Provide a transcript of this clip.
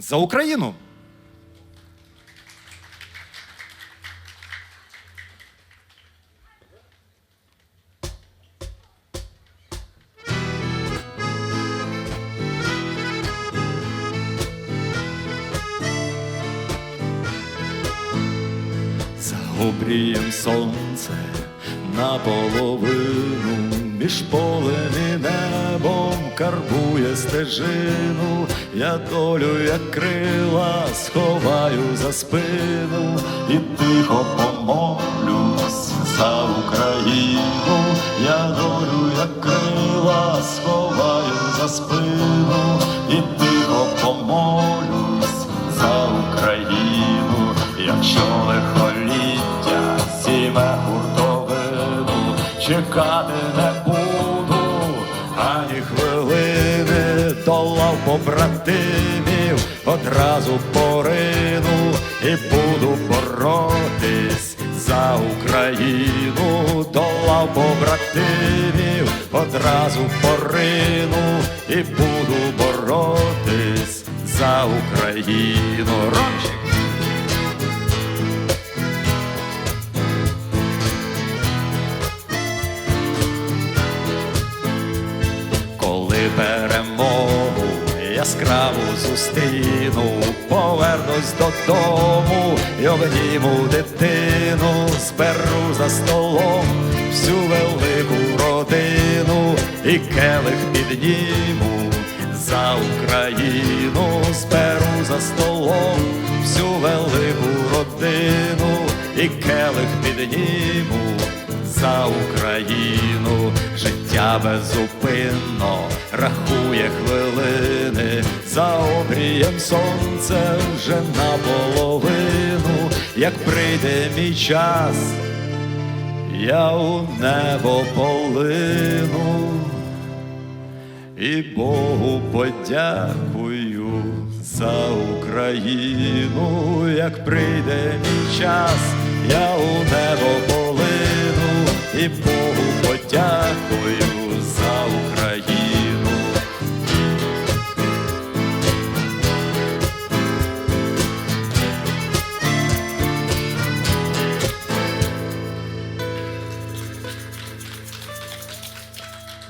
За Україну. За обрієм сонце наполовину між полем і небом карбує стежину, я долю, як крила, сховаю за спину. І тихо помолюсь за Україну, я долю, як крила, сховаю за спину. І тихо помолюсь за Україну, якщо лихоліття зіме хуртовину, чекати не побратимів, одразу порину і буду боротись за Україну, долав побратимів, одразу порину і буду боротись за Україну. Ромчик! Коли перемогу яскраву зустріну, повернусь додому й обніму дитину, зберу за столом всю велику родину і келих підніму за Україну, зберу за столом всю велику родину і келих підніму за Україну, життя безупинно рахує хвилини, за обрієм сонце вже наполовину, як прийде мій час, я у небо полину. І Богу подякую за Україну, як прийде мій час, я у небо полину. І Богу подякую